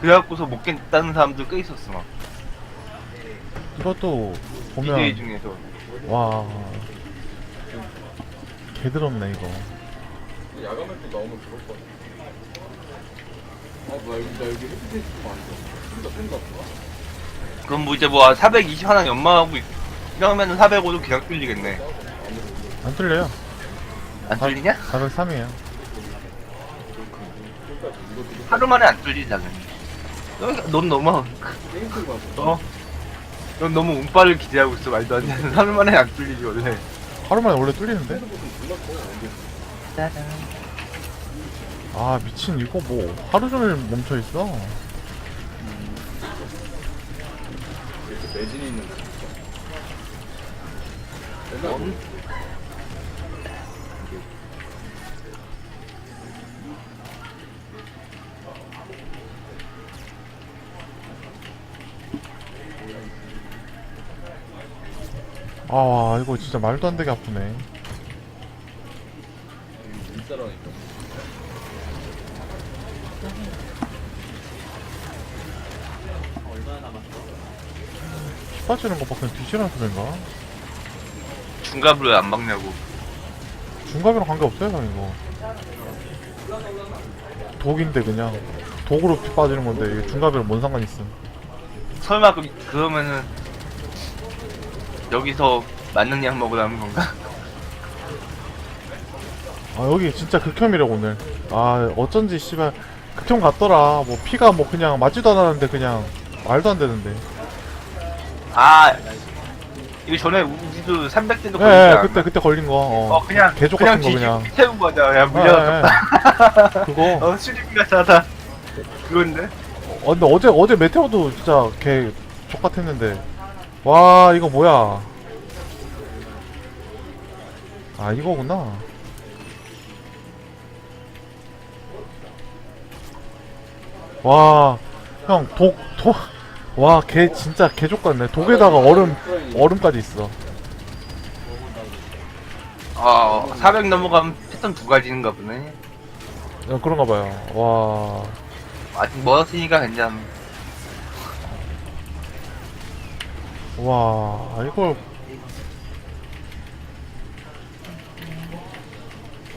그래갖고서 못 깼다는 사람들 꽤 있었어 막 이것도 DJ 보면 중에서 와 개드럽네 이거 야간에 또 나오면 그럴 거야. 아, 나 여기, 나 여기 햇빛에 있으면 안 돼. 뜬다, 뜬다. 그럼 뭐 이제 뭐 420 하나 연마하고 있- 이러면은 405도 그냥 뚫리겠네 안 뚫려요 안 뚫리냐? 403이에요 하루 만에 안 당연히 너- 넌 너무. 어? 넌 너무 운빨을 기대하고 있어 말도 안 되는 하루 만에 안 뚫리지 원래 하루 만에 원래 뚫리는데? 아 미친 이거 뭐 하루 종일 멈춰 있어 이렇게 매진이 있는 거. 맨날 아 이거 진짜 말도 안 되게 아프네 일자라니까. 피 빠지는 거 밖에 뒤지는 소린가? 중갑을 왜 안 막냐고 중갑이랑 관계없어요 형 이거 독인데 그냥 독으로 피 빠지는 건데 이게 중갑이랑 뭔 상관 있음 설마 그, 그러면은 여기서 맞는 약 먹으라는 건가? 아 여기 진짜 극혐이래 오늘. 아 어쩐지 씨발. 극혐 같더라. 뭐 피가 뭐 그냥 맞지도 않았는데 그냥 말도 안 되는데. 아 이거 전에 우리도 300대도 걸리지 예, 예 않았나? 그때 그때 걸린 거. 어, 어 그냥 개족 그냥 같은 거 그냥 뒤집기 태운 거죠. 야 예, 물려졌다 예. 그거. 어 수리비가 싸다. 그건데? 어, 근데 어제 어제 메테오도 진짜 개 족같았는데 와 이거 뭐야? 아 이거구나. 와 형 독 독와개 진짜 개 족같네. 독에다가 얼음 얼음까지 있어. 어400 넘어가면 패턴 두 가지인가 보네. 어, 그런가 봐요. 와. 아직 멀었으니까 괜찮아 와, 이걸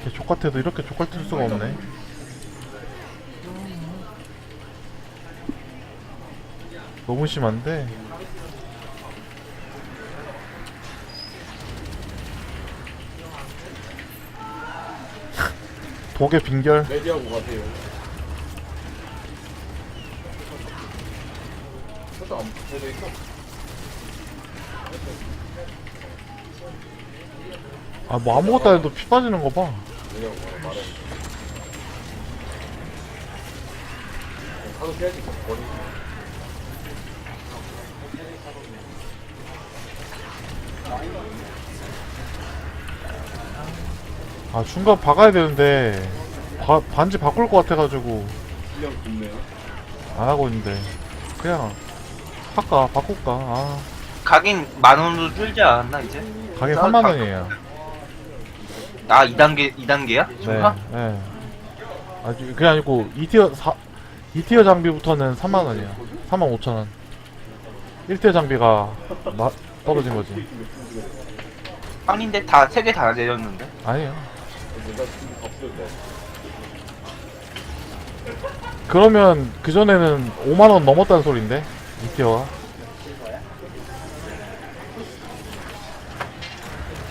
이렇게 족같아도 이렇게 족같을 수가 없네. 너무 심한데. 독의 빈결. 레디하고 가세요. 살짝 안 붙어져 있어. 아, 뭐 아무것도 안 해도 피 빠지는 거 봐. 아, 중간 박아야 되는데, 바, 반지 바꿀 것 같아가지고. 안 하고 있는데. 그냥, 할까, 바꿀까, 아. 가긴 만 원으로 줄지 않았나 이제? 가게 나 3만 가- 원이에요. 아 2단계 2단계야? 네, 중가? 네. 아주 그게 아니고 2티어 4 2티어 장비부터는 3만 원이야. 3만 5천 원. 1티어 장비가 나, 떨어진 거지. 아닌데 다 세 개 다 내렸는데 아니에요. 때. 그러면 그 전에는 5만 원 넘었다는 소린데 2티어가.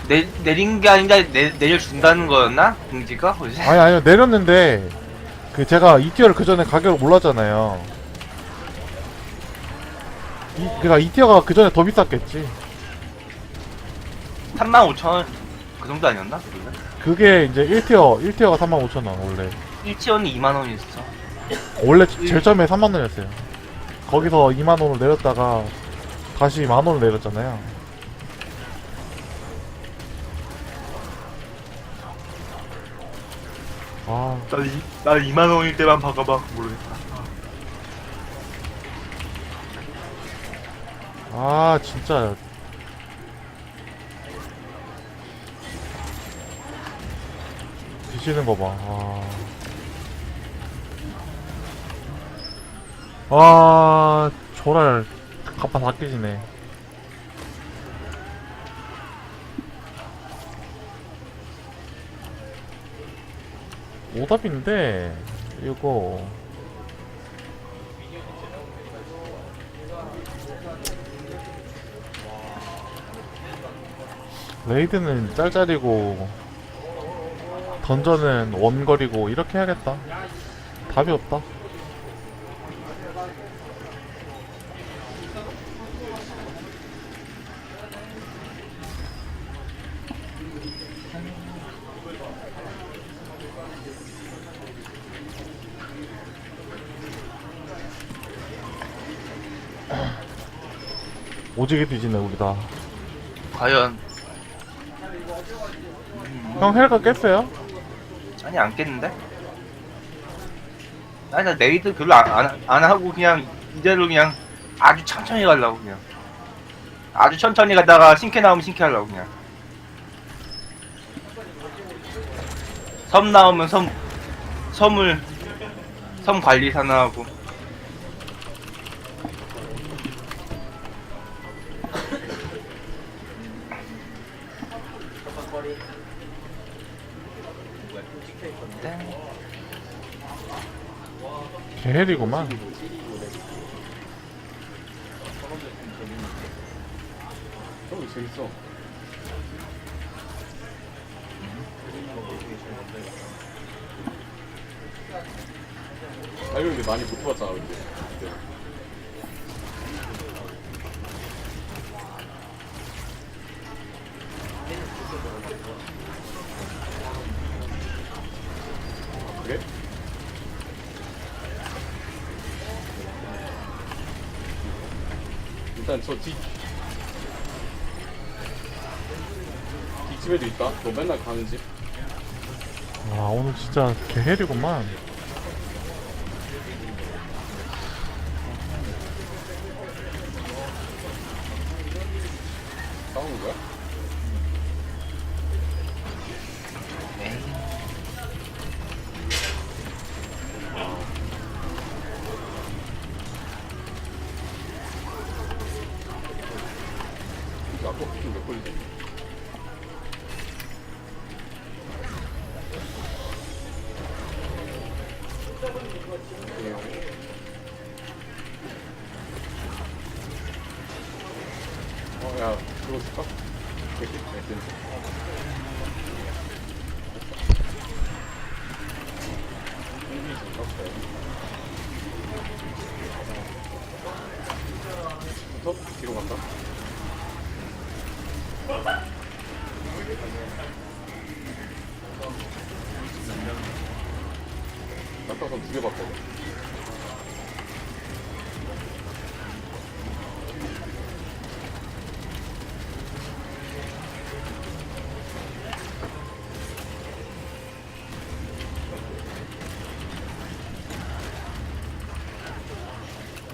내, 내린 게 아니라 내, 내려준다는 거였나? 공지가? 아니 아니요 내렸는데 그 제가 2티어를 그 전에 가격을 몰랐잖아요. 이, 그니까 2티어가 그 전에 더 비쌌겠지. 3만 5천 원그 정도 아니었나? 그게 이제 1티어 1티어가 3만 5천 원 원래. 1티어는 2만 원이었어 원래 제일 처음에 3만 원이었어요. 거기서 2만 원을 내렸다가 다시 만 원을 내렸잖아요. 아, 나, 이, 나 2만 원일 때만 박아봐 모르겠다 아 진짜 뒤지는 거 봐. 아. 와, 조랄, 갑바 다 깨지네. 오답인데, 이거. 레이드는 짤짤이고, 던전은 원거리고, 이렇게 해야겠다. 답이 없다. 오지게 뒤지네 우리 다. 과연 형 헬가 깼어요? 아니 안 깼는데? 아니 나 레이드 별로 안, 안, 안 하고 그냥 이대로 그냥 아주 천천히 가려고 그냥 아주 천천히 가다가 신캐 나오면 신캐 하려고 그냥 섬 나오면 섬 섬을 섬 관리 산하고 개헬이구만. 어 재밌어. 아 이거 근데 많이 못 봤잖아 근데. 그때. 아, 그래? 일단 저 뒤, 뒷 집에도 있다. 너 맨날 가는 집. 와 오늘 진짜 개헬이구만. 싸우는 거야? 야, 꼭 좀몇 걸리지? 어, 야, 그거 줄까? 네, 네, 네. 부터 뒤로 간다.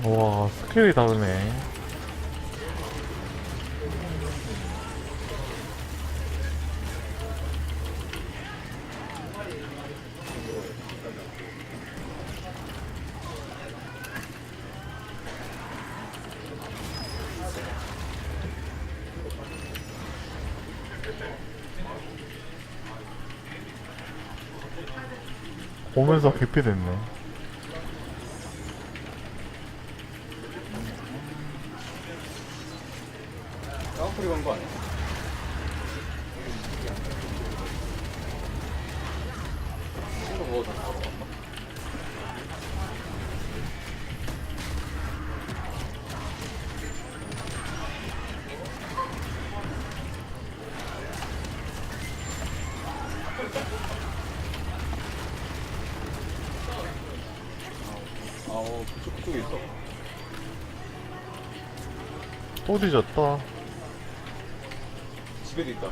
와 스케일이 다르네. 오면서 개피 됐네. 깡소리 간거 아니야? 친구 뭐다 바로 갔나? 또 뒤졌다. 집에도 있다.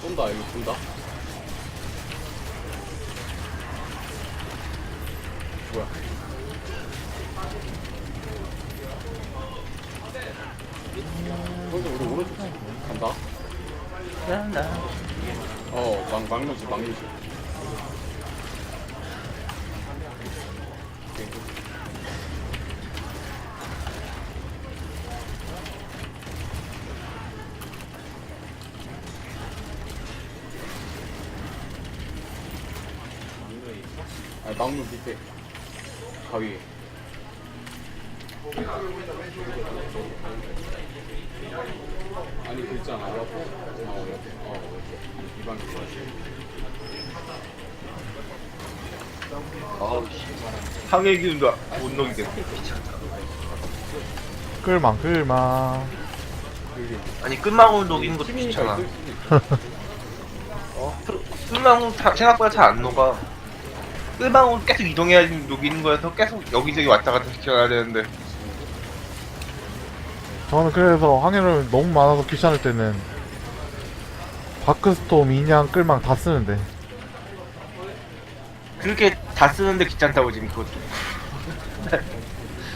쏜다, 이거 쏜다. 뭐야? 어, 막, 막루지, 막루지. 오케이. 아, 막루 밑에. 가위에. 아니, 그 있잖아. 옆에. 어, 옆에. 어, 옆에. 이방 어우 씨 항해 기운도 못 녹이겠네 끌망 끌망. 아니 끝망울 녹이는 것도 귀찮아. 어? 끝망울 다- 생각보다 잘 안 녹아. 끝망울 계속 이동해야 녹이는 거여서 계속 여기저기 왔다 갔다 시켜야 되는데. 저는 그래서 항해를 너무 많아서 귀찮을 때는 바크스톰 인양 끌망 다 쓰는데. 그렇게 다 쓰는데 귀찮다고 지금 그것도.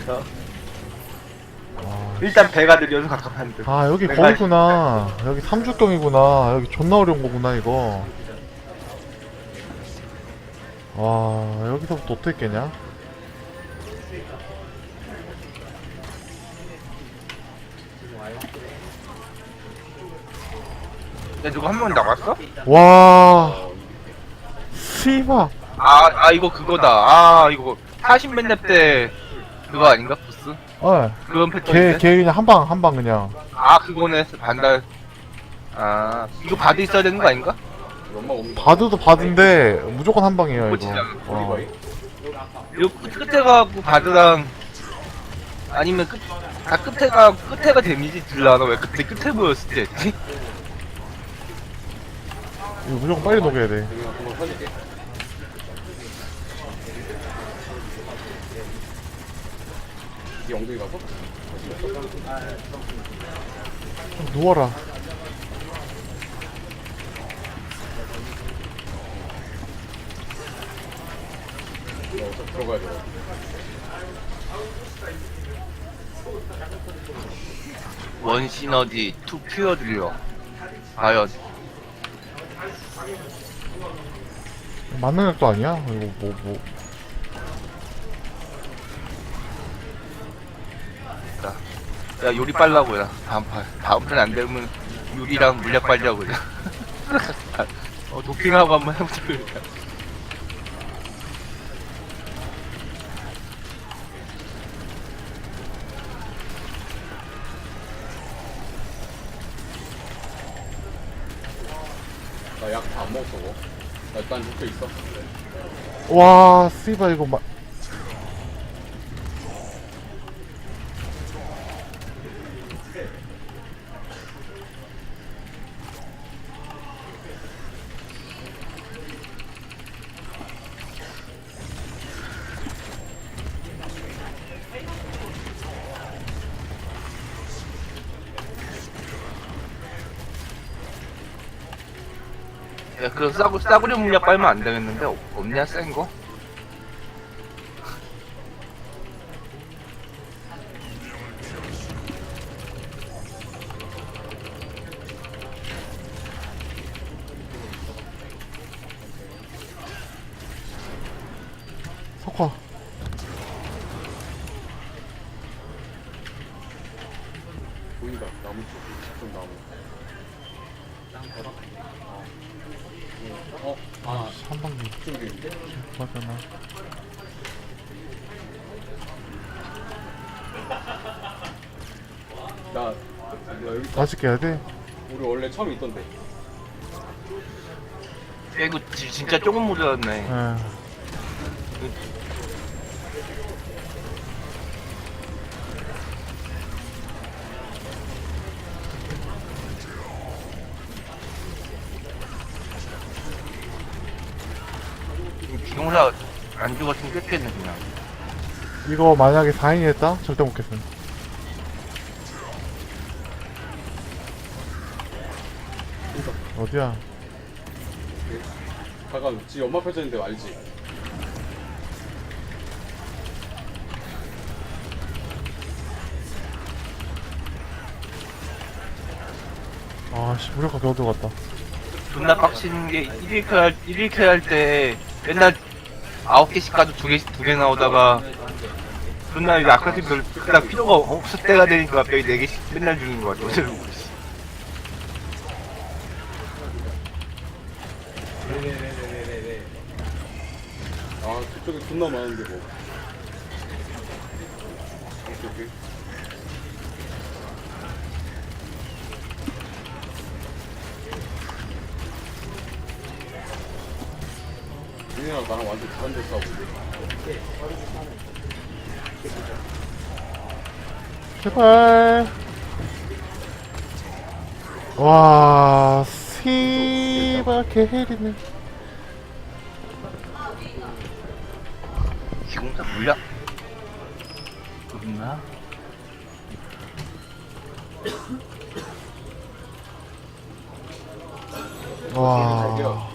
어, 와. 일단 배가 느려서 갑갑한데 아 여기 내가 거기구나. 여기 삼주경이구나. 여기 존나 어려운 거구나 이거. 와 여기서부터 어떻게 깨냐 야 누가 한명 나갔어? 와 씨바 아, 아 이거 그거다 아 이거 40몇 렙때 그거 아닌가 보스? 어걔 그건 패턴인데? 걔 그냥 한 방 한 방 그냥 아 그거네 반달 아 이거 바드 있어야 되는 거 아닌가? 없는 바드도 바드인데 무조건 한 방이에요 이거 꽂히잖아. 어. 이거 끝- 끝에 가고 바드랑 아니면 끝, 다 끝에 가 끝에가 데미지 들라나 왜 그때 끝에 보였을 때 했지? 이거 무조건 빨리 녹여야 돼. 이 엉덩이 가서? 좀 누워라 어, 저 들어가야 돼. 원 시너지 투 퓨어 들려 과연 맞는 각도 아니야? 이거 뭐뭐. 야 요리 빨라고 야. 다음 판 다음 판 안 되면 요리랑 물약 빨려고 야 어, 도핑하고 한번 해보자 그러니까. 나약다안 먹었어, 뭐. 나 일단 죽혀 있어. 와, 씨발 이거 막 야, 그 싸구, 싸구려 물약 빨면 안 되겠는데? 없, 없냐, 센 거? 어, 아, 한 방에 쪽인데? 맞잖아. 나, 나 여기. 다시 깨야 돼. 우리 원래 처음 있던데. 지- 진짜 조금 무리였네. 에. 기동사 안 죽었으면 끝겠네, 그냥. 이거 만약에 4인이 했다? 절대 못 깼음. 어디야? 잠깐, 지 연마 펼쳤는데 알지? 아, 아씨 무력화 겨우 들어갔다 존나 빡치는 게 1일 할, 1일 할때 맨날 9개씩 가도 2개씩, 2개 나오다가 존나 이제 아크라팀 별, 그닥 필요가 없을 때가 되니까 갑자기 4개씩 맨날 주는 거 같아. 어쩌고 씨. 아 저쪽에 존나 많은데 뭐 오케이 오케이 민이랑 나랑 완전 다른 데 싸우고 있는데 제발. 와 씨발 개헬이네. 기공사 물량? 없나? 와